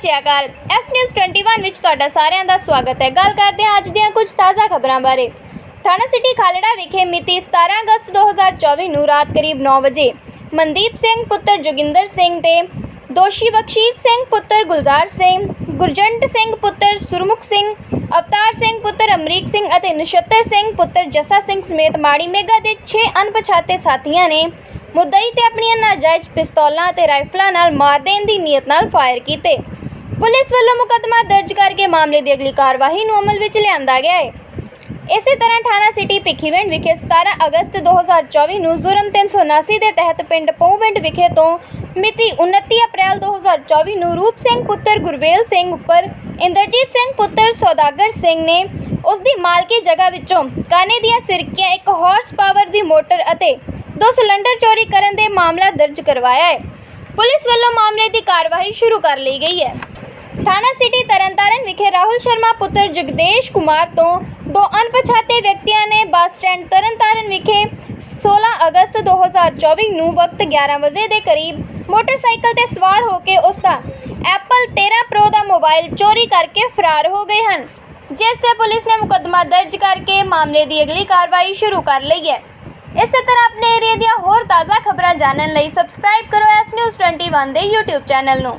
ਸਤਿ ਸ਼੍ਰੀ ਅਕਾਲ। S news 21 ਵਿੱਚ ਤੁਹਾਡਾ ਸਾਰਿਆਂ ਦਾ ਸਵਾਗਤ ਹੈ। ਗੱਲ ਕਰਦੇ ਹਾਂ ਅੱਜ ਦੀਆਂ ਕੁਝ ਤਾਜ਼ਾ ਖਬਰਾਂ ਬਾਰੇ। ਥਾਣਾ ਸਿਟੀ ਖਾਲੜਾ ਵਿਖੇ ਮਿਤੀ 17 ਅਗਸਤ 2024 ਨੂੰ ਰਾਤ ਕਰੀਬ 9 ਵਜੇ ਮਨਦੀਪ ਸਿੰਘ, ਪੁੱਤਰ ਜੋਗਿੰਦਰ ਸਿੰਘ ਤੇ ਦੋਸ਼ੀ ਬਖਸ਼ੀਤ ਸਿੰਘ, ਪੁੱਤਰ ਗੁਲਜ਼ਾਰ ਸਿੰਘ, ਗੁਰਜੰਟ ਸਿੰਘ, ਪੁੱਤਰ ਸੁਰਮੁਖ ਸਿੰਘ, ਅਵਤਾਰ ਸਿੰਘ, ਪੁੱਤਰ ਅਮਰੀਕ ਸਿੰਘ ਅਤੇ ਨਛੱਤਰ ਸਿੰਘ, ਪੁੱਤਰ ਜੱਸਾ ਸਿੰਘ ਸਮੇਤ ਮਾੜੀ ਮੇਗਾ ਦੇ 6 ਅਣਪਛਾਤੇ ਸਾਥੀਆਂ ਨੇ ਮੁੱਦਈ ਤੇ ਆਪਣੀਆਂ ਨਾਜਾਇਜ਼ ਪਿਸਤੌਲਾਂ ਅਤੇ ਰਾਈਫਲਾਂ ਨਾਲ ਮਾਰ ਦੇਣ ਦੀ ਨੀਅਤ ਨਾਲ ਫਾਇਰ ਕੀਤੇ। ਪੁਲਿਸ ਵੱਲੋਂ ਮੁਕੱਦਮਾ ਦਰਜ ਕਰਕੇ ਮਾਮਲੇ ਦੀ ਅਗਲੀ ਕਾਰਵਾਈ ਨੂੰ ਅਮਲ ਵਿੱਚ ਲਿਆਂਦਾ ਗਿਆ ਹੈ। ਇਸੇ ਤਰ੍ਹਾਂ ਥਾਣਾ ਸਿਟੀ ਭਿੱਖੀਵਿੰਡ ਵਿਖੇ 17 ਅਗਸਤ 2024 ਨੂੰ ਜ਼ੁਰਮ 379 ਦੇ ਤਹਿਤ ਪਿੰਡ ਪੌਵਿੰਡ ਵਿਖੇ ਤੋਂ ਮਿਤੀ 29 ਅਪ੍ਰੈਲ 2024 ਨੂੰ ਰੂਪ ਸਿੰਘ ਪੁੱਤਰ ਗੁਰਵੇਲ ਸਿੰਘ ਉੱਪਰ ਇੰਦਰਜੀਤ ਸਿੰਘ ਪੁੱਤਰ ਸੌਦਾਗਰ ਸਿੰਘ ਨੇ ਉਸ ਦੀ ਮਾਲਕੀ ਜਗ੍ਹਾ ਵਿੱਚੋਂ ਕਾਨੇ ਦੀਆਂ ਸਿਰਕੀਆਂ, ਇੱਕ ਹਾਰਸ ਪਾਵਰ ਦੀ ਮੋਟਰ ਅਤੇ ਦੋ ਸਿਲੰਡਰ ਚੋਰੀ ਕਰਨ ਦੇ ਮਾਮਲਾ ਦਰਜ ਕਰਵਾਇਆ ਹੈ। ਪੁਲਿਸ ਵੱਲੋਂ ਮਾਮਲੇ ਦੀ ਕਾਰਵਾਈ ਸ਼ੁਰੂ ਕਰ ਲਈ ਗਈ ਹੈ। ਥਾਣਾ ਸਿਟੀ ਤਰਨਤਾਰਨ ਵਿਖੇ ਰਾਹੁਲ ਸ਼ਰਮਾ, ਪੁੱਤਰ ਜਗਦੇਸ਼ ਕੁਮਾਰ ਤੋਂ ਦੋ ਅਣਪਛਾਤੇ ਵਿਅਕਤੀਆਂ ਨੇ ਬੱਸ ਸਟੈਂਡ ਤਰਨਤਾਰਨ ਵਿਖੇ 16 ਅਗਸਤ 2024 ਨੂੰ ਵਕਤ 11 ਵਜੇ ਦੇ ਕਰੀਬ ਮੋਟਰਸਾਈਕਲ ਤੇ ਸਵਾਰ ਹੋ ਕੇ ਉਸ ਦਾ ਐਪਲ 13 ਪ੍ਰੋ ਦਾ ਮੋਬਾਈਲ ਚੋਰੀ ਕਰਕੇ ਫਰਾਰ ਹੋ ਗਏ ਹਨ, ਜਿਸ ਤੇ ਪੁਲਿਸ ਨੇ ਮੁਕੱਦਮਾ ਦਰਜ ਕਰਕੇ ਮਾਮਲੇ ਦੀ ਅਗਲੀ ਕਾਰਵਾਈ ਸ਼ੁਰੂ ਕਰ ਲਈ ਹੈ। ਇਸੇ ਤਰ੍ਹਾਂ ਆਪਣੇ ਏਰੀਆ ਦੀਆਂ ਹੋਰ ਤਾਜ਼ਾ ਖਬਰਾਂ ਜਾਣਨ ਲਈ ਸਬਸਕ੍ਰਾਈਬ ਕਰੋ ਐਸ ਨਿਊਜ਼ 21 ਦੇ YouTube ਚੈਨਲ ਨੂੰ।